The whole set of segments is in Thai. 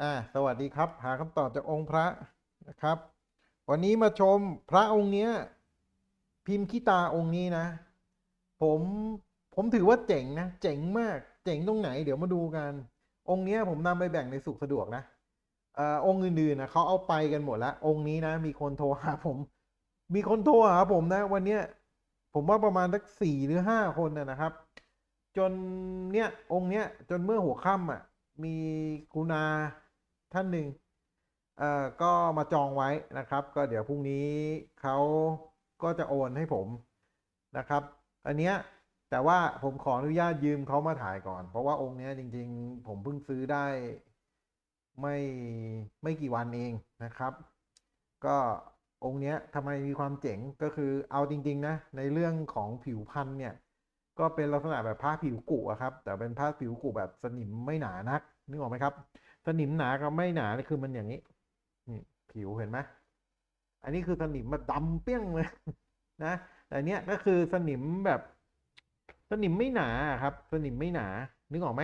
อ่าสวัสดีครับ หาคำตอบจากองค์พระนะครับ วันนี้มาชมพระองค์เนี้ย พิมพ์ขี้ตาองค์นี้นะ ผมผมถือว่าเจ๋งนะ เจ๋งมาก เจ๋งตรงไหน เดี๋ยวมาดูกัน องค์เนี้ยผมนำไปแบ่งในสุขสะดวกนะเอ่อองค์อื่นๆนะเขาเอาไปกันหมดแล้ว องค์นี้นะ มีคนโทรหาผม มีคนโทรหาผมนะ วันเนี้ยผมว่าประมาณสักสี่หรือห้าคนนะครับ จนเนี่ยองค์เนี้ยจนเมื่อหัวค่ำอะ มีคุณา ท่านหนึ่งเอ่อก็มาจองไว้นะครับ ก็เดี๋ยวพรุ่งนี้เขาก็จะโอนให้ผมนะครับ อันเนี้ยแต่ว่าผมขออนุญาตยืมเขามาถ่ายก่อน เพราะว่าองค์เนี้ยจริง ๆ ผมเพิ่งซื้อได้ไม่ไม่กี่วันเองนะครับ ก็องค์เนี้ยทำไมมีความเจ๋งก็คือเอาจริง ๆ นะ ในเรื่องของผิวพันธุ์เนี่ย ก็เป็นลักษณะแบบผ้าผิวกุอะครับ แต่เป็นผ้าผิวกุแบบสนิมไม่หนานักนึกออกไหมครับ สนิมหนากับไม่หนานี่คือมันอย่างนี้นี่ผิวเห็นไหมอันนี้คือสนิมมาดำเปี้ยงเลยนะแต่เนี้ยก็คือสนิมแบบสนิมไม่หนาครับ สนิมไม่หนา นึกออกไหม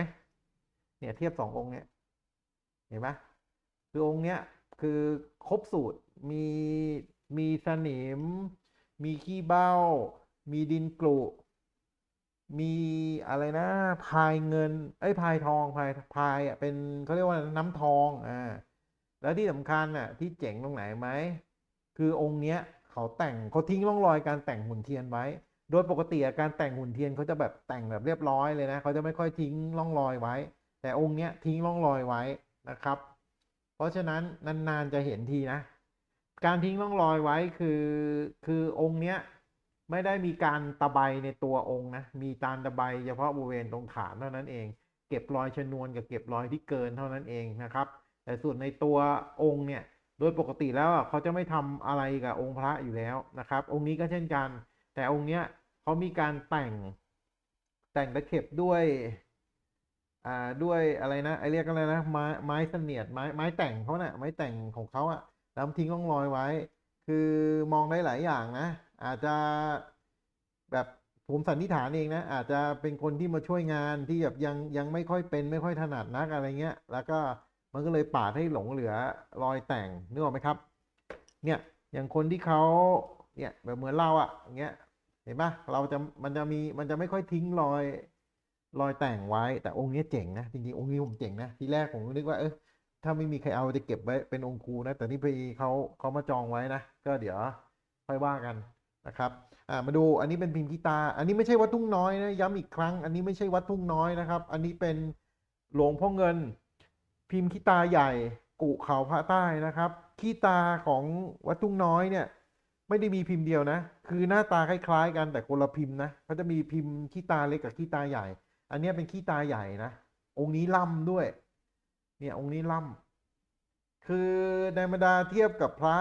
เนี่ยเทียบสององค์เนี้ยเห็นไหมคือองค์เนี้ยคือครบสูตรมีมีสนิม มีขี้เบ้า มีดินกรุ มีอะไรนะพายเงินเอ้ยพายทองพายพายอะเป็นเขาเรียกว่าน้ำทองอ่าแล้วที่สำคัญอะที่เจ๋งตรงไหนไหมคือองค์เนี้ยเขาแต่งเขาทิ้งร่องรอยการแต่งหุ่นเทียนไว้ โดยปกติการแต่งหุ่นเทียนเขาจะแบบแต่งแบบเรียบร้อยเลยนะเขาจะไม่ค่อยทิ้งร่องรอยไว้ แต่องค์เนี้ยทิ้งร่องรอยไว้นะครับ เพราะฉะนั้นนานๆจะเห็นทีนะ การทิ้งร่องรอยไว้คือคือองค์เนี้ย ไม่ได้มีการตะไบในตัวองค์นะ มีการตะไบเฉพาะบริเวณตรงฐานเท่านั้นเอง เก็บรอยชนวนกับเก็บรอยที่เกินเท่านั้นเองนะครับ แต่ส่วนในตัวองค์เนี่ย โดยปกติแล้วเขาจะไม่ทำอะไรกับองค์พระอยู่แล้วนะครับ องค์นี้ก็เช่นกัน แต่องค์เนี้ยเขามีการแต่งแต่งตะเข็บด้วยอ่าด้วยอะไรนะไอเรียกอะไรนะไม้ไม้เสนียดไม้ไม้แต่งเขาเนะ่ะไม้แต่งของเขาอะแล้วทิ้งร่องรอยไว้ คือมองได้หลายอย่างนะ อาจจะแบบผมสันนิษฐานเองนะ อาจจะเป็นคนที่มาช่วยงานที่แบบยังยังไม่ค่อยเป็นไม่ค่อยถนัดนักอะไรเงี้ย แล้วก็มันก็เลยปาดให้หลงเหลือรอยแต่งนึกออกไหมครับ เนี่ยอย่างคนที่เขาเนี่ยแบบเหมือนเราอะอย่างเงี้ยเห็นปะเราจะมันจะมีมันจะไม่ค่อยทิ้งรอยรอยแต่งไว้ แต่องค์นี้เจ๋งนะจริงๆองค์นี้ผมเจ๋งนะทีแรกผมก็นึกว่าเออ ถ้าไม่มีใครเอาจะเก็บไว้เป็นองค์ครูนะ แต่นี่พี่เขาเขามาจองไว้นะ ก็เดี๋ยวค่อยว่ากันนะครับอ่ามาดูอันนี้เป็นพิมพ์กีตา อันนี้ไม่ใช่วัดทุ่งน้อยนะย้ำอีกครั้ง อันนี้ไม่ใช่วัดทุ่งน้อยนะครับ อันนี้เป็นหลวงพ่อเงิน พิมพ์ขีตาใหญ่กุเขาพระใต้นะครับขีตาของวัดทุ่งน้อยเนี่ยไม่ได้มีพิมพ์เดียวนะ คือหน้าตาคล้ายๆ กันแต่คนละพิมพ์นะเขาจะมีพิมพ์ขีตาเล็กกับขีตาใหญ่ อันนี้เป็นขีตาใหญ่นะ องค์นี้ล่ำด้วย เนี่ยองค์นี้ล่ำคือในบรรดาเทียบกับพระ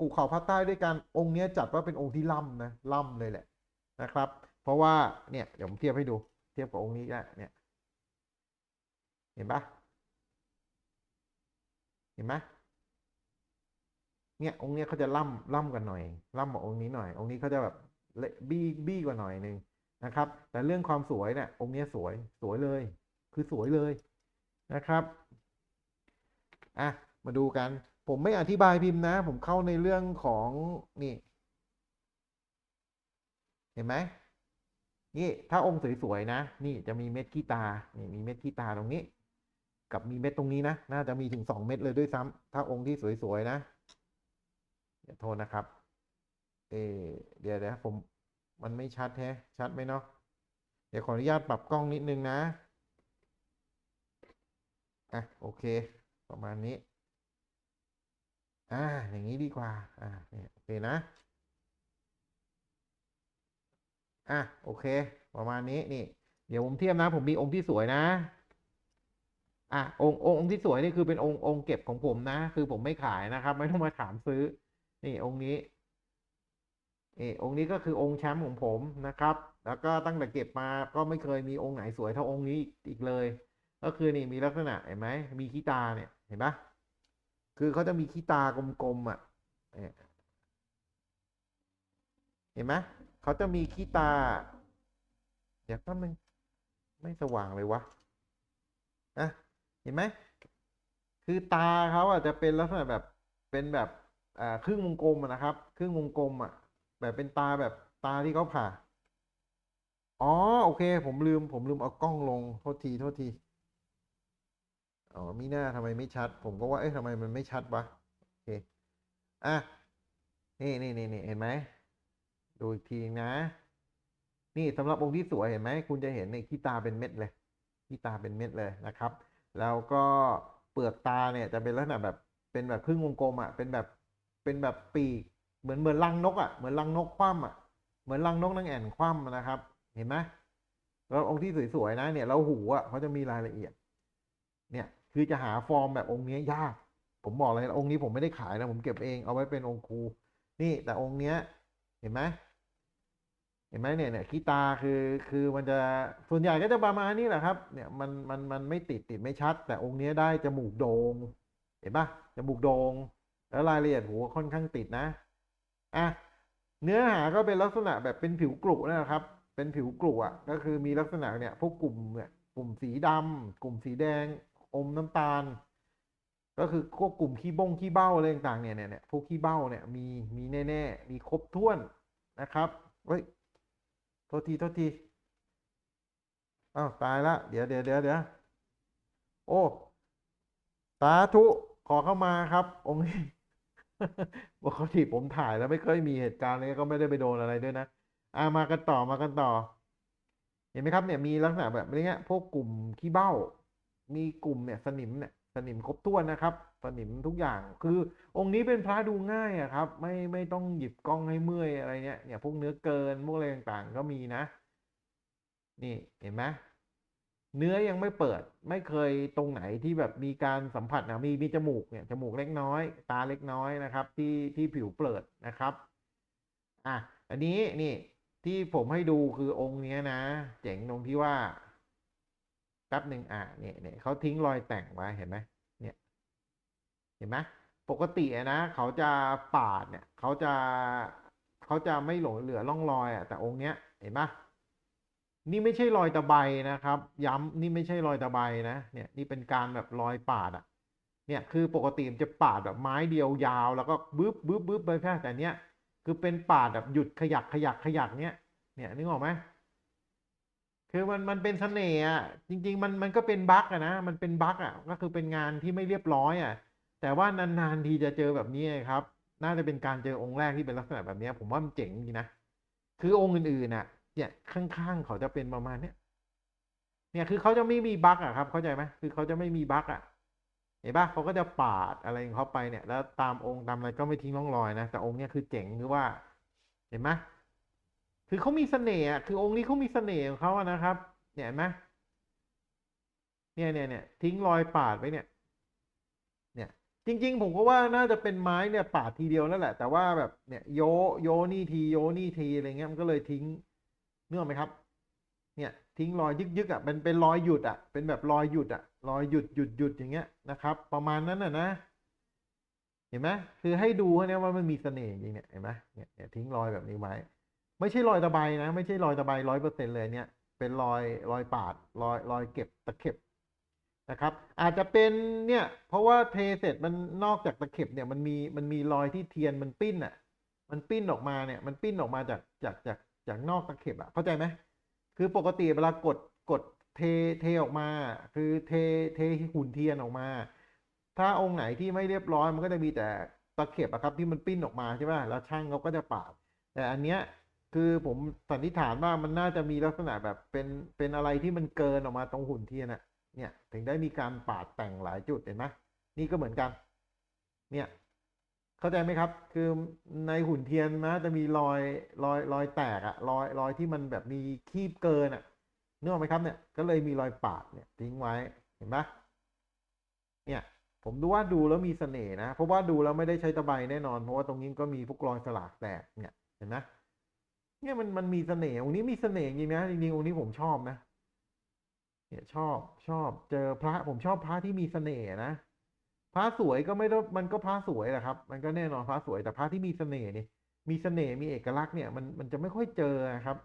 กุเขาพระใต้ด้วยกันองค์นี้จัดว่าเป็นองค์ที่ล่ำนะล่ำเลยแหละนะครับ เพราะว่าเนี่ยเดี๋ยวผมเทียบให้ดูเทียบกับองค์นี้ก็เนี่ย เห็นปะเห็นไหมเนี่ยองค์เนี้ยเขาจะล่ำล่ำกันหน่อยล่ำกว่าองค์นี้หน่อย องค์นี้เขาจะแบบเละบี้บี้กว่าหน่อยหนึ่งนะครับ แต่เรื่องความสวยเนี่ยองค์เนี้ยสวยสวยเลย คือสวยเลยนะครับ อะมาดูกัน ผมไม่อธิบายพิมพ์นะ ผมเข้าในเรื่องของนี่ เห็นไหมนี่ถ้าองค์สวยๆนะ นี่จะมีเม็ดขี้ตา นี่มีเม็ดขี้ตาตรงนี้ กับมีเม็ดตรงนี้นะ น่าจะมีถึงสองเม็ดเลยด้วยซ้ำถ้าองค์ที่สวยๆนะเดี๋ยวโทษนะครับ เอเดี๋ยวเดี๋ยวผมมันไม่ชัดแฮะ ชัดไหมเนาะ เดี๋ยวขออนุญาตปรับกล้องนิดนึงนะ อะ โอเค ประมาณนี้ อ่า อย่างนี้ดีกว่า อ่า เนี่ยโอเคนะ อะ โอเค ประมาณนี้ นี่ เดี๋ยวผมเทียบนะ ผมมีองค์ที่สวยนะ อะ องค์องค์องค์ที่สวยนี่คือเป็นองค์องค์เก็บของผมนะ คือผมไม่ขายนะครับ ไม่ต้องมาถามซื้อ นี่องค์นี้นี่องค์นี้ก็คือองค์แชมป์ของผมนะครับ แล้วก็ตั้งแต่เก็บมาก็ไม่เคยมีองค์ไหนสวยเท่าองค์นี้อีกเลย ก็คือนี่มีลักษณะเห็นไหมมีขี้ตาเนี่ย เห็นปะคือเขาจะมีขี้ตากลมๆอะเห็นไหมเขาจะมีขี้ตา เดี๋ยวแป๊บนึงไม่สว่างเลยวะอะเห็นไหมคือตาเขาอะจะเป็นลักษณะแบบเป็นแบบอ่าครึ่งวงกลมนะครับ ครึ่งวงกลมอะ แบบเป็นตาแบบตาที่เขาผ่า อ๋อ โอเค ผมลืม ผมลืมเอากล้องลง โทษที โทษที อ๋อมีหน้าทำไมไม่ชัด ผมก็ว่าเอ๊ะทำไมมันไม่ชัดวะโอเคอะนี่นี่นี่นี่เห็นไหมดูอีกทีนะ นี่สำหรับองค์ที่สวยเห็นไหมคุณจะเห็นในขี้ตาเป็นเม็ดเลยขี้ตาเป็นเม็ดเลยนะครับ แล้วก็เปลือกตาเนี่ยจะเป็นลักษณะแบบเป็นแบบครึ่งวงกลมอะเป็นแบบเป็นแบบปีกเหมือนเหมือนรังนกอะเหมือนรังนกคว่ำอะเหมือนรังนกนางแอ่นคว่ำนะครับ เห็นไหมแล้วองค์ที่สวยๆนะเนี่ยแล้วหูอะเขาจะมีรายละเอียด เนี่ย คือจะหาฟอร์มแบบองค์นี้ยาก ผมบอกเลยองค์นี้ผมไม่ได้ขายนะ ผมเก็บเองเอาไว้เป็นองค์ครูนี่แต่องค์เนี้ย เห็นไหมเห็นไหมเนี่ยเนี่ยขี้ตาคือคือมันจะส่วนใหญ่ก็จะประมาณนี้แหละครับ เนี่ยมันมันมันไม่ติดติดไม่ชัด แต่องค์เนี้ยได้จมูกโดง่งเห็นปะจมูกโดง่งแล้วรายละเอียดหูค่อนข้างติดนะอะเนื้อหาก็เป็นลักษณะแบบเป็นผิวกรุนะครับ เป็นผิวกรุอะก็คือมีลักษณะเนี่ยพวกกลุ่มเนี่ยกลุ่มสีดำกลุ่มสีแดง อมน้ำตาล ก็คือพวกกลุ่มขี้บงขี้เบ้าอะไรต่างๆเนี่ยเนี่ยเนี่ยพวกขี้เบ้าเนี่ยมีมีแน่ๆมีครบถ้วนนะครับเฮ้ยโทษทีโทษทีอ้าวตายละเดี๋ยวเดี๋ยวเดี๋ยวเดี๋ยวโอ้สาธุขอเข้ามาครับ องค์นี้ปกติผมถ่ายแล้วไม่เคยมีเหตุการณ์เลยก็ไม่ได้ไปโดนอะไรด้วยนะอามากันต่อมากันต่อ เห็นไหมครับเนี่ยมีลักษณะแบบนี้พวกกลุ่มขี้เบ้า มีกลุ่มเนี่ยสนิมเนี่ยสนิมครบถ้วนนะครับ สนิมทุกอย่างคือองค์นี้เป็นพระดูง่ายอะครับ ไม่ไม่ต้องหยิบกล้องให้เมื่อยอะไรเนี่ยเนี่ยพวกเนื้อเกินพวกอะไรต่างๆ ก็มีนะ นี่เห็นไหมเนื้อยังไม่เปิด ไม่เคยตรงไหนที่แบบมีการสัมผัสนะมีมีจมูกเนี่ยจมูกเล็กน้อย ตาเล็กน้อยนะครับ ที่ที่ผิวเปิดนะครับอะอันนี้นี่ที่ผมให้ดูคือองค์นี้นะ เจ๋งตรงที่ว่า แป๊บหนึ่งอะเนี่ยเนี่ยเขาทิ้งรอยแต่งไว้เห็นไหมเนี่ยเห็นไหมปกติอะนะเขาจะปาดเนี่ยเขาจะเขาจะไม่หลงเหลือร่องรอยอะแต่องค์เนี้ยเห็นปะนี่ไม่ใช่รอยตะไบนะครับ ย้ำนี่ไม่ใช่รอยตะไบนะเนี่ยนี่เป็นการแบบรอยปาดอะเนี่ยคือปกติมันจะปาดแบบไม้เดียวยาว แล้วก็บึ๊บบึ๊บบึ๊บไปแค่แต่เนี้ยคือเป็นปาดแบบหยุดขยักขยักขยักเนี้ยเนี่ยนึกออกไหม คือมันมันเป็นเสน่ห์อะจริง ๆ มันมันก็เป็นบั๊กอะนะมันเป็นบั๊กอะก็คือเป็นงานที่ไม่เรียบร้อยอะ แต่ว่านานๆทีจะเจอแบบนี้ครับ น่าจะเป็นการเจอองค์แรกที่เป็นลักษณะแบบนี้ผมว่ามันเจ๋งจริงนะคือองค์อื่นๆน่ะเนี่ยข้างๆเขาจะเป็นประมาณเนี้ยเนี่ยคือเขาจะไม่มีบั๊กอะครับ เข้าใจไหมคือเขาจะไม่มีบั๊กอะเห็นปะเขาก็จะปาดอะไรของเขาไปเนี่ย แล้วตามองค์ตามอะไรก็ไม่ทิ้งร่องรอยนะแต่องค์เนี้ยคือเจ๋งคือว่า เห็นไหม คือเขามีเสน่ห์คือองค์นี้เขามีเสน่ห์ของเขาอะนะครับ เนี่ยเห็นไหมเนี่ยเนี่ยเนี่ยทิ้งรอยปาดไว้เนี่ย เนี่ย จริง ๆ ผมก็ว่าน่าจะเป็นไม้เนี่ยปาดทีเดียวนั่นแหละ แต่ว่าแบบเนี่ยโยโยนี่ทีโยนี่ทีอะไรเงี้ยมันก็เลยทิ้งเนื้อไหมครับ เนี่ยทิ้งรอยยึกๆอะเป็นเป็นรอยหยุดอะ เป็นแบบรอยหยุดอะรอยหยุดหยุดหยุดอย่างเงี้ยนะครับ ประมาณนั้นน่ะนะ เห็นไหมคือให้ดูเนี่ยว่ามันมีเสน่ห์จริงเนี่ยเห็นไหมเนี่ยเนี่ยทิ้งรอยแบบนี้ไว้ ไม่ใช่รอยตะไบนะ ไม่ใช่รอยตะไบร้อยเปอร์เซ็นเลยเนี่ย เป็นรอยรอยปาดรอยรอยเก็บตะเข็บนะครับ อาจจะเป็นเนี่ย เพราะว่าเทเสร็จมันนอกจากตะเข็บเนี่ยมันมีมันมีรอยที่เทียนมันปิ้นอะ มันปิ้นออกมาเนี่ย มันปิ้นออกมาจากจากจากจากนอกตะเข็บอะเข้าใจไหมคือปกติเวลากดกดเทเทออกมา คือเทเทหุ่นเทียนออกมา ถ้าองค์ไหนที่ไม่เรียบร้อยมันก็จะมีแต่ตะเข็บอะครับที่มันปิ้นออกมาใช่ไหมแล้วช่างเขาก็จะปาด แต่อันเนี้ย คือผมสันนิษฐานว่ามันน่าจะมีลักษณะแบบเป็นเป็นอะไรที่มันเกินออกมาตรงหุ่นเทียนอะเนี่ยถึงได้มีการปาดแต่งหลายจุดเห็นไหมนี่ก็เหมือนกัน เนี่ย เข้าใจไหมครับ คือในหุ่นเทียนนะจะมีรอยรอยรอยแตกอะรอยรอยที่มันแบบมีคีบเกินอะนึกออกไหมครับเนี่ยก็เลยมีรอยปาดเนี่ยทิ้งไว้เห็นไหมเนี่ยผมดูว่าดูแล้วมีเสน่ห์นะ เพราะว่าดูแล้วไม่ได้ใช้ตะไบแน่นอน เพราะว่าตรงนี้ก็มีพวกรอยสลากแตกเนี่ยเห็นไหม เนี่ยมันมันมีเสน่ห์องค์นี้มีเสน่ห์จริงนะจริงๆองค์นี้ผมชอบนะเนี่ยชอบชอบเจอพระผมชอบพระที่มีเสน่ห์นะพระสวยก็ไม่ต้องมันก็พระสวยแหละครับ มันก็แน่นอนพระสวยแต่พระที่มีเสน่ห์นี่มีเสน่ห์มีเอกลักษณ์เนี่ยมันมันจะไม่ค่อยเจอนะครับ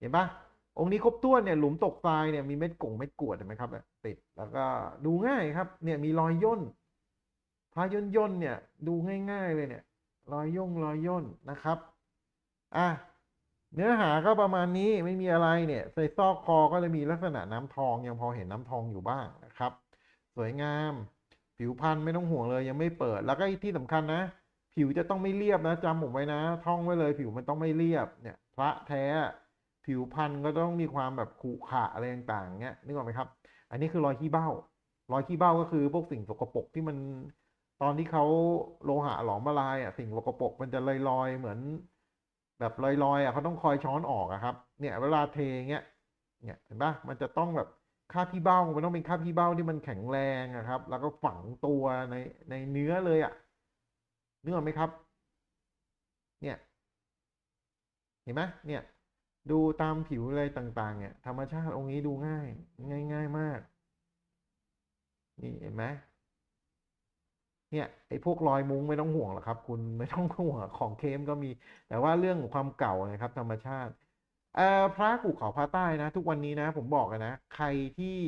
เห็นปะองค์นี้ครบถ้วนเนี่ยหลุมตกทรายเนี่ยมีเม็ดกงเม็ดกวดเห็นไหมครับเนี่ยติดแล้วก็ดูง่ายครับ เนี่ยมีรอยย่นพาย่นย่นเนี่ย ดูง่าย ๆ เลยเนี่ย รอยย่งรอยย่นนะครับ อะเนื้อหาก็ประมาณนี้ไม่มีอะไรเนี่ยใส่ซอกคอก็จะมีลักษณะน้ำทองยังพอเห็นน้ำทองอยู่บ้างนะครับ สวยงาม ผิวพรรณไม่ต้องห่วงเลยยังไม่เปิด แล้วก็ที่สำคัญนะ ผิวจะต้องไม่เรียบนะจำผมไว้นะ ท่องไว้เลย ผิวมันต้องไม่เรียบเนี่ย พระแท้ ผิวพรรณก็ต้องมีความแบบขรุขระอะไรต่างๆเงี้ยนึกออกไหมครับ อันนี้คือรอยขี้เบ้ารอยขี้เบ้าก็คือพวกสิ่งสกปรกที่มันตอนที่เขาโลหะหลอมละลายอะสิ่งสกปรกมันจะลอยๆเหมือน แบบลอยๆอะเขาต้องคอยช้อนออกอะครับ เนี่ย เวลาเทเงี้ย เนี่ยเห็นปะมันจะต้องแบบคาบพี่เบ้ามันต้องเป็นคาบพี่เบ้าที่มันแข็งแรงอะครับ แล้วก็ฝังตัวในในเนื้อเลยอะเนึกอไหมครับ เนี่ย เห็นไหมเนี่ย ดูตามผิวอะไรต่างๆ เนี่ย ธรรมชาติองค์นี้ดูง่าย ง่ายง่ายมาก นี่เห็นไหม เนี่ยไอ้พวกรอยมุ้งไม่ต้องห่วงหรอกครับ คุณไม่ต้องห่วงของเค็มก็มี แต่ว่าเรื่องของความเก่านะครับ ธรรมชาติเอ่อพระกู่เขาพระใต้นะ ทุกวันนี้นะ ผมบอกกันนะ ใครที่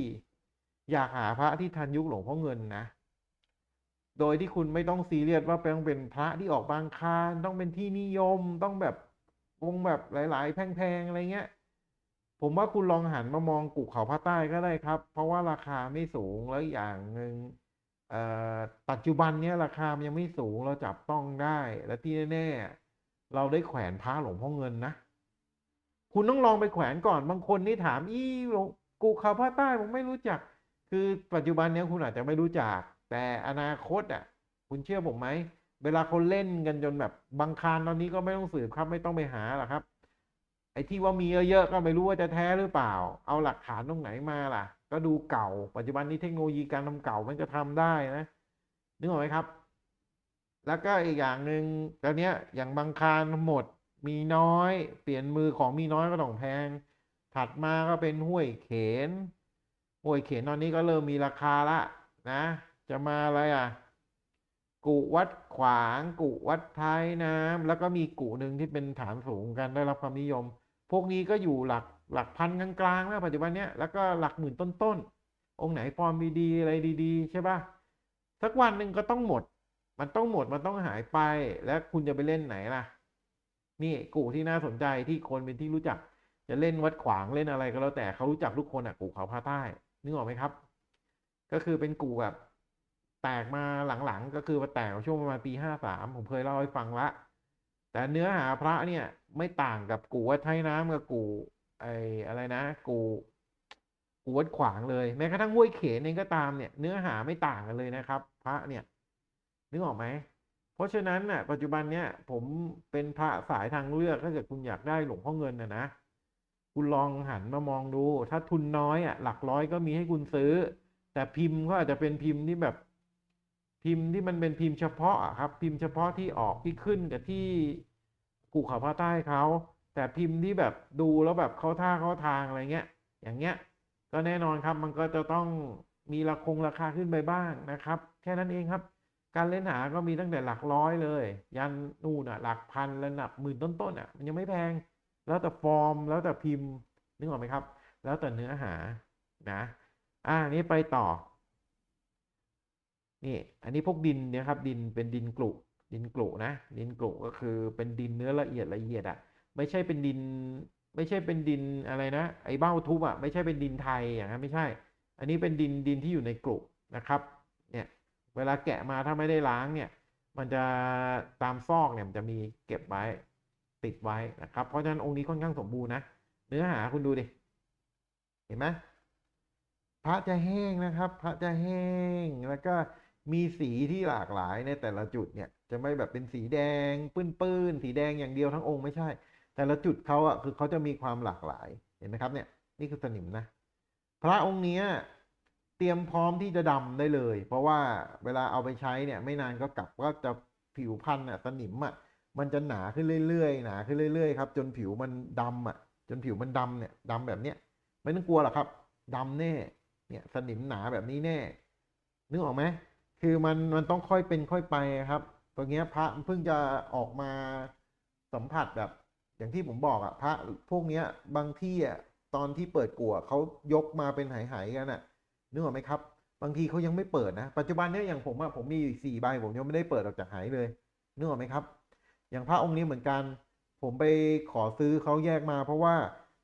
อยากหาพระที่ทันยุคหลวงพ่อเงินนะ โดยที่คุณไม่ต้องซีเรียสว่าต้องเป็นพระที่ออกบางคานต้องเป็นที่นิยมต้องแบบองค์แบบหลาย ๆ แพงๆอะไรเงี้ยผมว่าคุณลองหันมามองกู่เขาพระใต้ก็ได้ครับ เพราะว่าราคาไม่สูงแล้วอย่างหนึ่งเอ่อ ปัจจุบันเนี้ยราคามันยังไม่สูงเราจับต้องได้ และที่แน่ๆเราได้แขวนพระหลวงพ่อเงินนะ คุณต้องลองไปแขวนก่อนบางคนนี่ถามอีหลวงกู่เขาพระใต้ผมไม่รู้จัก คือปัจจุบันเนี้ยคุณอาจจะไม่รู้จัก แต่อนาคตอะ คุณเชื่อผมไหมเวลาคนเล่นกันจนแบบบางคารตอนนี้ก็ไม่ต้องสืบครับ ไม่ต้องไปหาหรอกครับ ไอ้ที่ว่ามีเยอะๆก็ไม่รู้ว่าจะแท้หรือเปล่า เอาหลักฐานตรงไหนมาล่ะ ก็ดูเก่า ปัจจุบันนี้เทคโนโลยีการทำเก่ามันจะทำได้นะนึกออกไหมครับ แล้วก็อีกอย่างหนึ่งตอนนี้อย่างบางคารหมดมีน้อย เปลี่ยนมือของมีน้อยก็ต้องแพง ถัดมาก็เป็นห้วยเขนห้วยเขนตอนนี้ก็เริ่มมีราคาละนะ จะมาอะไรอะกุวัดขวาง กุวัดท้ายน้ำแล้วก็มีกุหนึ่งที่เป็นฐานสูงกันได้รับความนิยม พวกนี้ก็อยู่หลัก หลักพันกลางๆแล้วปัจจุบันเนี้ยแล้วก็หลักหมื่นต้นๆองค์ไหนฟอร์มดีๆอะไรดีๆ ใช่ปะสักวันหนึ่งก็ต้องหมด มันต้องหมดมันต้องหายไปแล้วคุณจะไปเล่นไหนล่ะ นี่กูที่น่าสนใจที่คนเป็นที่รู้จัก จะเล่นวัดขวางเล่นอะไรก็แล้วแต่เขารู้จักทุกคนอะกูเขาพาใต้นึกออกไหมครับ ก็คือเป็นกูแบบแตกมาหลังๆ ก็คือมาแตกช่วงประมาณปีห้าสามผมเคยเล่าให้ฟังละ แต่เนื้อหาพระเนี่ยไม่ต่างกับกูวัดไทยน้ำกับกู ไอ้อะไรนะ กูกูวัดขวางเลย แม้กระทั่งห้วยเขนเองก็ตามเนี่ย เนื้อหาไม่ต่างกันเลยนะครับ พระเนี่ยนึกออกไหมเพราะฉะนั้นน่ะ ปัจจุบันเนี่ย ผมเป็นพระสายทางเลือกถ้าเกิดคุณอยากได้หลวงพ่อเงินนะนะคุณลองหันมามองดู ถ้าทุนน้อยอะ หลักร้อยก็มีให้คุณซื้อ แต่พิมพ์ก็อาจจะเป็นพิมพ์ที่แบบพิมพ์ที่มันเป็นพิมพ์เฉพาะครับ พิมพ์เฉพาะที่ออกที่ขึ้นกับที่กูเขาพาใต้เขา แต่พิมพ์ที่แบบดูแล้วแบบเขาท่าเขาทางอะไรเงี้ย อย่างเงี้ย ก็แน่นอนครับมันก็จะต้องมีราคงราคาขึ้นไปบ้างนะครับ แค่นั้นเองครับ การเล่นหาก็มีตั้งแต่หลักร้อยเลย ยันนู่นอะ หลักพันระดับหมื่นต้นๆอะมันยังไม่แพง แล้วแต่ฟอร์มแล้วแต่พิมพ์นึกออกไหมครับ แล้วแต่เนื้อหานะ อ่านี้ไปต่อนี่อันนี้พวกดินเนี่ยครับดินเป็นดินกลุดินกลุนะ ดินกลุก็คือเป็นดินเนื้อละเอียดละเอียดอะ ไม่ใช่เป็นดิน ไม่ใช่เป็นดินอะไรนะ ไอ้เบ้าทุบอะไม่ใช่เป็นดินไทยอย่างนั้นไม่ใช่ อันนี้เป็นดินดินที่อยู่ในกลุนะครับ เนี่ยเวลาแกะมาถ้าไม่ได้ล้างเนี่ย มันจะตามซอกเนี่ยมันจะมีเก็บไว้ติดไว้นะครับ เพราะฉะนั้นองค์นี้ค่อนข้างสมบูรณ์นะ เนื้อหาคุณดูดิ เห็นไหมพระจะแห้งนะครับ พระจะแห้งแล้วก็มีสีที่หลากหลายในแต่ละจุดเนี่ย จะไม่แบบเป็นสีแดงปื้นๆสีแดงอย่างเดียวทั้งองค์ไม่ใช่ แต่ละจุดเขาอะคือเขาจะมีความหลากหลายเห็นไหมครับเนี่ยนี่คือสนิมนะ พระองค์เนี้ยเตรียมพร้อมที่จะดำได้เลย เพราะว่าเวลาเอาไปใช้เนี่ย ไม่นานก็กลับก็จะผิวพันธุ์อะสนิมอะมันจะหนาขึ้นเรื่อยๆหนาขึ้นเรื่อยๆครับจนผิวมันดำอะ จนผิวมันดำเนี่ยดำแบบเนี้ยไม่ต้องกลัวหรอกครับดำแน่เนี่ยสนิมหนาแบบนี้แน่นึกออกไหมคือมันมันต้องค่อยเป็นค่อยไปครับตัวเนี้ยพระเพิ่งจะออกมาสัมผัสแบบ อย่างที่ผมบอกอะพระพวกเนี้ยบางที่อะตอนที่เปิดกัวเขายกมาเป็นหายๆกันน่ะนึกออกไหมครับ บางทีเขายังไม่เปิดนะ ปัจจุบันเนี้ยอย่างผมอะผมมีอยู่สี่ใบผมยังไม่ได้เปิดออกจากหายเลยนึกออกไหมครับ อย่างพระองค์นี้เหมือนกัน ผมไปขอซื้อเขาแยกมา เพราะว่า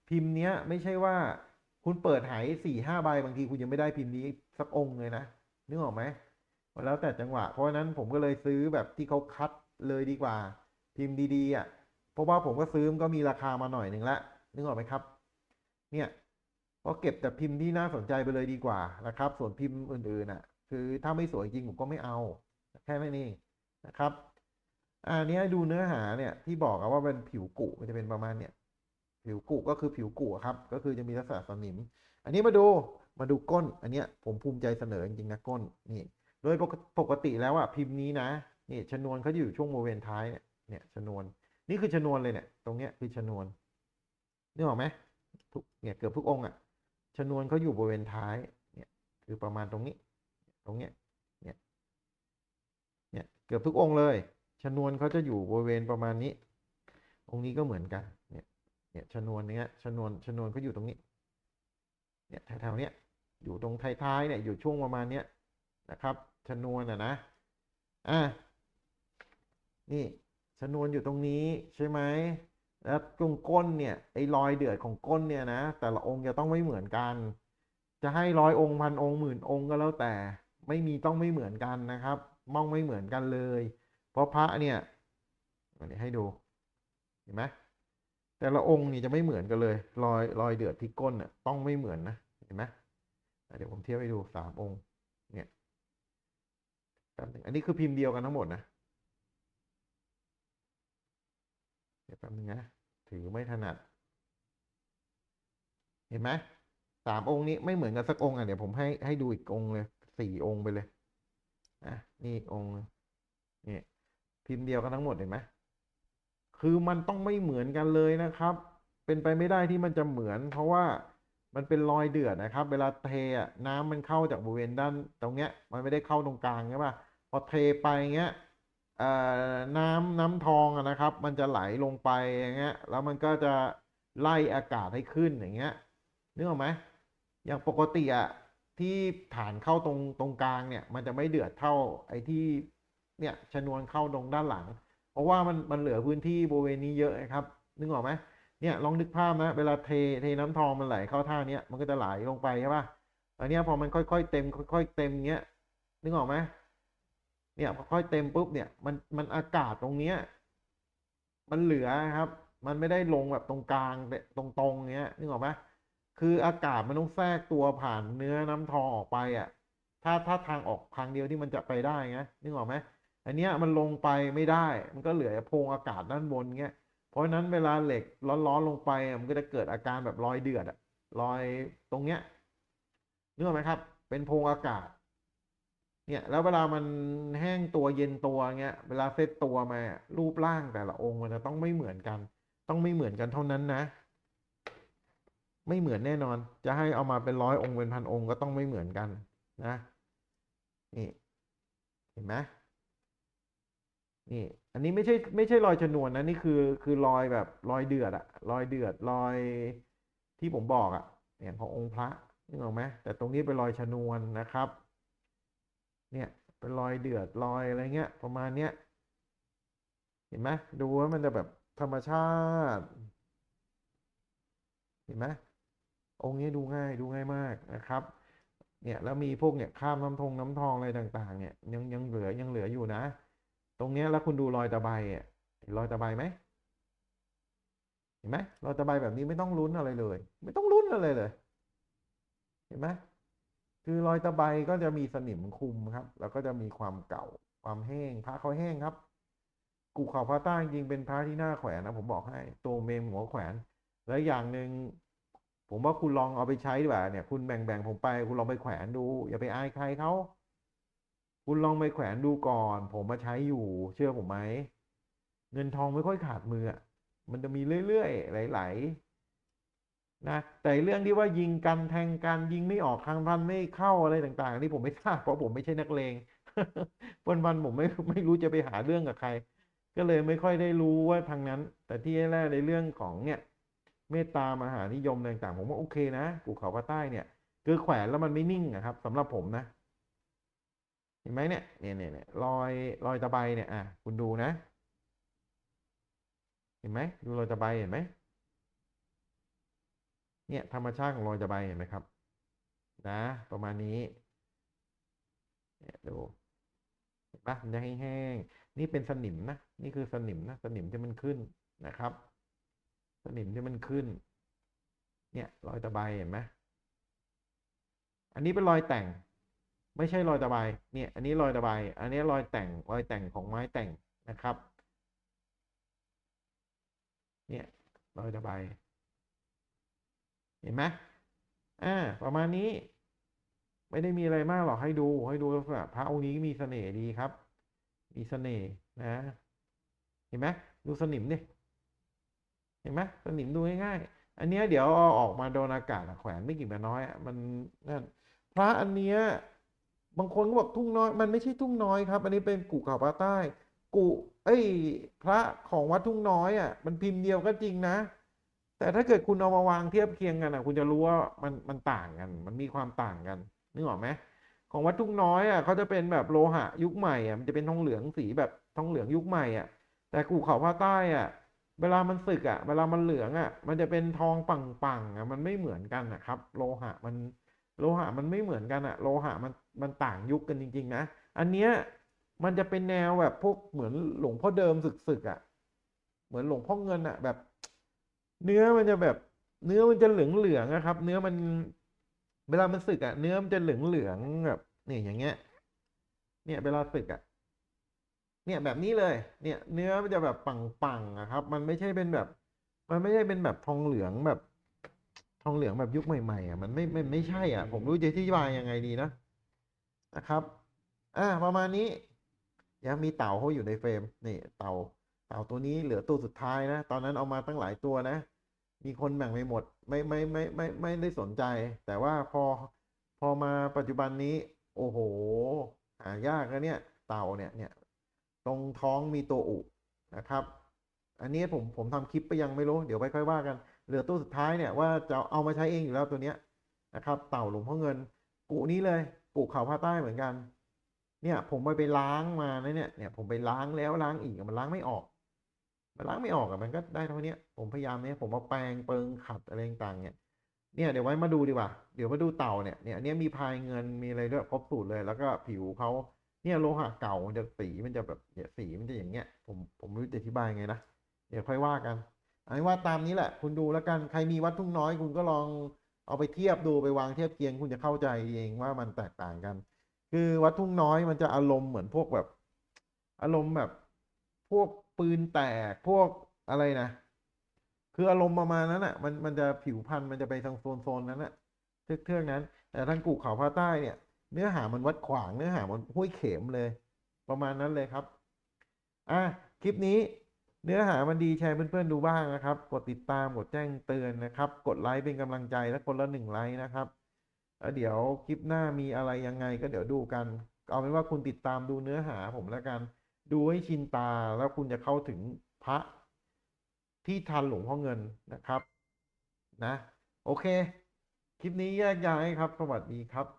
พิมพ์เนี้ยไม่ใช่ว่าคุณเปิดหายสี่ห้าใบบางทีคุณยังไม่ได้พิมพ์นี้สักองค์เลยนะนึกออกไหมแล้วแต่จังหวะ เพราะฉะนั้นผมก็เลยซื้อแบบที่เขาคัดเลยดีกว่า พิมพ์ดีๆอะ เพราะว่าผมก็ซื้อมันก็มีราคามาหน่อยหนึ่งละนึกออกไหมครับ เนี่ยก็เก็บแต่พิมพ์ที่น่าสนใจไปเลยดีกว่านะครับ ส่วนพิมพ์อื่นๆน่ะ คือถ้าไม่สวยจริงผมก็ไม่เอา แค่นั้นเองนะครับอันนี้ดูเนื้อหาเนี่ยที่บอกว่าเป็นผิวกุมันจะเป็นประมาณเนี่ย ผิวกุก็คือผิวกุครับ ก็คือจะมีลักษณะสนิม อันนี้มาดูมาดูก้น อันเนี้ยผมภูมิใจเสนอจริงๆนะก้นนี่ โดยปกติแล้วอะพิมพ์นี้นะนี่ชนวนเขาจะอยู่ช่วงบริเวณท้ายเนี่ยเนี่ยชนวน นี่คือชนวนเลยเนี่ย ตรงเนี้ยคือชนวนนึกออกไหมทุกเนี่ยเกือบทุกองค์อะชนวนเขาอยู่บริเวณท้ายเนี่ยคือประมาณตรงนี้ ตรงเนี้ยเนี่ยเนี่ยเกือบทุกองค์เลย ชนวนเขาจะอยู่บริเวณประมาณนี้ องค์นี้ก็เหมือนกันเนี่ยเนี่ยชนวนเนี้ยชนวนชนวนเขาอยู่ตรงนี้เนี่ยแถวๆเนี้ยอยู่ตรงท้ายๆเนี่ยอยู่ช่วงประมาณเนี้ยนะครับชนวนอะนะอะนี่ ชนวนอยู่ตรงนี้ใช่ไหมแล้วตรงก้นเนี่ยไอ้รอยเดือดของก้นเนี่ยนะ แต่ละองค์จะต้องไม่เหมือนกัน จะให้ร้อยองค์พันองค์หมื่นองค์ก็แล้วแต่ไม่มีต้องไม่เหมือนกันนะครับมองไม่เหมือนกันเลย เพราะพระเนี่ยอันนี้ให้ดูเห็นไหมแต่ละองค์นี่จะไม่เหมือนกันเลย รอยรอยเดือดที่ก้นเนี่ยต้องไม่เหมือนนะเห็นไหมเดี๋ยวผมเทียบให้ดูสามองค์เนี่ยแป๊บนึงอันนี้คือพิมพ์เดียวกันทั้งหมดนะ เดี๋ยวแป๊บนึงนะถือไม่ถนัด เห็นไหมสามองค์นี้ไม่เหมือนกันสักองค์อะเดี๋ยวผมให้ให้ดูอีกองค์เลยสี่องค์ไปเลยอะนี่องค์นี่พิมพ์เดียวกันทั้งหมดเห็นไหมคือมันต้องไม่เหมือนกันเลยนะครับ เป็นไปไม่ได้ที่มันจะเหมือน เพราะว่ามันเป็นรอยเดือดนะครับ เวลาเทน้ำมันเข้าจากบริเวณด้าน ตรงเนี้ย มันไม่ได้เข้าตรงกลางใช่ป่ะพอเทไปเงี้ย น้ำน้ำทองนะครับ มันจะไหลลงไปอย่างเงี้ยแล้วมันก็จะไล่อากาศให้ขึ้นอย่างเงี้ยนึกออกไหมอย่างปกติอะที่ฐานเข้าตรงตรงกลางเนี่ย มันจะไม่เดือดเท่าไอ้ที่เนี่ยชนวนเข้าตรงด้านหลัง เพราะว่ามันมันเหลือพื้นที่บริเวณนี้เยอะครับ นึกออกไหมเนี่ยลองนึกภาพนะเวลาเทเทน้ำทองมันไหลเข้าท่าเนี้ยมันก็จะไหลลงไปใช่ป่ะอันนี้พอมันค่อยๆเต็มค่อย ๆ เต็มเงี้ยนึกออกไหม เนี่ยพอค่อยเต็มปุ๊บเนี่ยมันมันอากาศตรงเนี้ยมันเหลือครับ มันไม่ได้ลงแบบตรงกลางตรงตรงๆเนี้ยนึกออกไหมคืออากาศมันต้องแทรกตัวผ่านเนื้อน้ำทองออกไปอะ ถ้าถ้าทางออกทางเดียวที่มันจะไปได้ไงนึกออกไหมอันเนี้ยมันลงไปไม่ได้ มันก็เหลือโพรงอากาศด้านบนเงี้ยเพราะฉะนั้นเวลาเหล็กร้อนๆลงไปมันก็จะเกิดอาการแบบรอยเดือดอะรอยตรงเนี้ยนึกออกไหมครับ เป็นโพรงอากาศ เนี่ยแล้วเวลามันแห้งตัวเย็นตัวเงี้ยเวลาเซตตัวมารูปร่างแต่ละองค์มันจะต้องไม่เหมือนกัน ต้องไม่เหมือนกันเท่านั้นนะ ไม่เหมือนแน่นอน จะให้เอามาเป็นร้อยองค์เป็นพันองค์ก็ต้องไม่เหมือนกันนะนี่เห็นไหมนี่ อันนี้ไม่ใช่ไม่ใช่รอยชนวนนะนี่คือคือรอยแบบรอยเดือดอะรอยเดือดรอยที่ผมบอกอะเนี่ยขององค์พระนึกออกไหมแต่ตรงนี้เป็นรอยชนวนนะครับ เนี่ยเป็นรอยเดือดรอยอะไรเงี้ย ประมาณเนี้ยเห็นไหมดูว่ามันจะแบบธรรมชาติ เห็นไหมองค์นี้ดูง่ายดูง่ายมากนะครับ เนี่ยแล้วมีพวกเนี่ยข้ามน้ำทงน้ำทองอะไรต่าง ๆ เนี่ยยังยังเหลือยังเหลืออยู่นะ ตรงเนี้ยแล้วคุณดูรอยตะไบอะรอยตะไบไหมเห็นไหมรอยตะไบแบบนี้ไม่ต้องลุ้นอะไรเลย ไม่ต้องลุ้นอะไรเลย เห็นไหม คือรอยตะไบก็จะมีสนิมคุมครับ แล้วก็จะมีความเก่าความแห้งพระเขาแห้งครับ กูเขาพระต้จริงเป็นพระที่น่าแขวนนะผมบอกให้ ตัวเมมหัวแขวน แล้วอย่างหนึ่งผมว่าคุณลองเอาไปใช้ดีกว่าเนี่ย คุณแบ่งๆผมไป คุณลองไปแขวนดู อย่าไปอายใครเขาคุณลองไปแขวนดูก่อน ผมมาใช้อยู่ เชื่อผมไหมเงินทองไม่ค่อยขาดมือมันจะมีเรื่อยๆไหลๆ นะแต่เรื่องที่ว่ายิงกันแทงกันยิงไม่ออกทางพันไม่เข้าอะไรต่างๆนี่ผมไม่ทราบเพราะผมไม่ใช่นักเลงวันวันผมไม่ไม่รู้จะไปหาเรื่องกับใคร ก็เลยไม่ค่อยได้รู้ว่าทางนั้น แต่ที่แน่ๆในเรื่องของเนี่ยเมตตามหานิยมต่างๆ ผมว่าโอเคนะกูเขาพระใต้เนี่ย คือแขวนแล้วมันไม่นิ่งอะครับสำหรับผมนะ เห็นไหมเนี่ยเนี่ยเนี่ยเนี่ยรอยรอยตะไบเนี่ยอะคุณดูนะ เห็นไหมดูรอยตะไบเห็นไหม เนี่ยธรรมชาติของรอยตะไบเห็นไหมครับ นะ ประมาณนี้เนี่ยดูเห็นปะมันจะแห้งๆนี่เป็นสนิมนะนี่คือสนิมนะสนิมที่มันขึ้นนะครับ สนิมที่มันขึ้น เนี่ยรอยตะไบเห็นไหมอันนี้เป็นรอยแต่ง ไม่ใช่รอยตะไบเนี่ย อันนี้รอยตะไบอันนี้รอยแต่งรอยแต่งของไม้แต่งนะครับ เนี่ยรอยตะไบ เห็นไหมอ่า ประมาณนี้ ไม่ได้มีอะไรมากหรอกให้ดูให้ดูลักษณะพระองค์นี้มีเสน่ห์ดีครับ มีเสน่ห์นะ เห็นไหมดูสนิมดิเห็นไหมสนิมดูง่ายๆอันเนี้ยเดี๋ยวเอาออกมาโดนอากาศแขวนไม่กี่มาน้อยอะมันนั่นพระอันเนี้ยบางคนก็บอกทุ่งน้อย มันไม่ใช่ทุ่งน้อยครับ อันนี้เป็นกุเขาพระใต้ กุ เอ้ย พระของวัดทุ่งน้อยอะ มันพิมพ์เดียวก็จริงนะ แต่ถ้าเกิดคุณเอามาวางเทียบเคียงกันอะ คุณจะรู้ว่ามันมันต่างกัน มันมีความต่างกันนึกออกไหมของวัดทุ่งน้อยอะเขาจะเป็นแบบโลหะยุคใหม่อะมันจะเป็นทองเหลืองสีแบบทองเหลืองยุคใหม่อะ แต่กูเขาภาคใต้อะ เวลามันสึกอะ เวลามันเหลืองอะ มันจะเป็นทองปังๆอะมันไม่เหมือนกันนะครับ โลหะมันโลหะมันไม่เหมือนกันอะ โลหะมันมันต่างยุคกันจริง ๆ นะอันเนี้ยมันจะเป็นแนวแบบพวกเหมือนหลวงพ่อเดิมสึกๆอะ เหมือนหลวงพ่อเงินอะแบบ เนื้อมันจะแบบเนื้อมันจะเหลืองๆนะครับ เนื้อมัน เวลามันสึกอะเนื้อมันจะเหลืองๆแบบนี่อย่างเงี้ย เนี่ยเวลาสึกอะเนี่ยแบบนี้เลย เนี่ย เนื้อมันจะแบบปังๆอะครับ มันไม่ใช่เป็นแบบ มันไม่ใช่เป็นแบบทองเหลืองแบบ ทองเหลืองแบบยุคใหม่ๆอะมันไม่ไม่ไม่ใช่อะ ผมรู้จะอธิบายยังไงดีนะนะครับ อ่าประมาณนี้ ยังมีเต่าเขาอยู่ในเฟรมนี่เต่า เต่าตัวนี้เหลือตัวสุดท้ายนะ ตอนนั้นเอามาตั้งหลายตัวนะ มีคนแบ่งไปหมด ไม่ไม่ไม่ไม่ไม่ได้สนใจ แต่ว่าพอพอมาปัจจุบันนี้ โอ้โห หายากนะเนี่ย เต่าเนี่ยเนี่ย ตรงท้องมีตัวอุนะครับ อันนี้ผมผมทำคลิปไปยังไม่รู้ เดี๋ยวไปค่อยว่ากัน เหลือตัวสุดท้ายเนี่ยว่าจะเอามาใช้เองอยู่แล้วตัวเนี้ยนะครับ เต่าหลวงพ่อเงิน กุนี้เลย กุเขาผ้าใต้เหมือนกัน เนี่ยผมไปไปล้างมานะเนี่ยเนี่ยผมไปล้างแล้วล้างอีกมันล้างไม่ออก มันล้างไม่ออกอะมันก็ได้เท่านี้ผมพยายามเนี่ยผมมาแปรงเปิงขัดอะไรต่างเนี่ยเนี่ยเดี๋ยวไว้มาดูดีกว่า เดี๋ยวมาดูเต่าเนี่ยเนี่ยอันนี้มีพายเงินมีอะไรด้วยครบสูตรเลย แล้วก็ผิวเขาเนี่ยโลหะเก่ามันจะสีมันจะแบบเนี่ยสีมันจะอย่างเงี้ยผมผมไม่รู้จะอธิบายไงนะเดี๋ยวค่อยว่ากันอันนี้ว่าตามนี้แหละ คุณดูแล้วกันใครมีวัดทุ่งน้อยคุณก็ลองเอาไปเทียบดูไปวางเทียบเคียงคุณจะเข้าใจเองว่ามันแตกต่างกัน คือวัดทุ่งน้อยมันจะอารมณ์เหมือนพวกแบบ อารมณ์แบบพวก ปืนแตกพวกอะไรนะ คืออารมณ์ประมาณนั้นอะ มันมันจะผิวพันธุ์มันจะไปทางโซนโซนนั้นอะเทือกๆนั้น แต่ทางกูเขาภาคใต้เนี่ย เนื้อหามันวัดขวางเนื้อหามันห้วยเข็มเลย ประมาณนั้นเลยครับ อะคลิปนี้เนื้อหามันดีแชร์เพื่อนๆดูบ้างนะครับ กดติดตามกดแจ้งเตือนนะครับ กดไลค์เป็นกำลังใจและคนละหนึ่งไลค์นะครับแล้วเดี๋ยวคลิปหน้ามีอะไรยังไงก็เดี๋ยวดูกัน เอาเป็นว่าคุณติดตามดูเนื้อหาผมแล้วกัน ดูให้ชินตาแล้วคุณจะเข้าถึงพระที่ทันหลวงพ่อเงินนะครับ นะ โอเค คลิปนี้แยกย้ายครับ สวัสดีครับ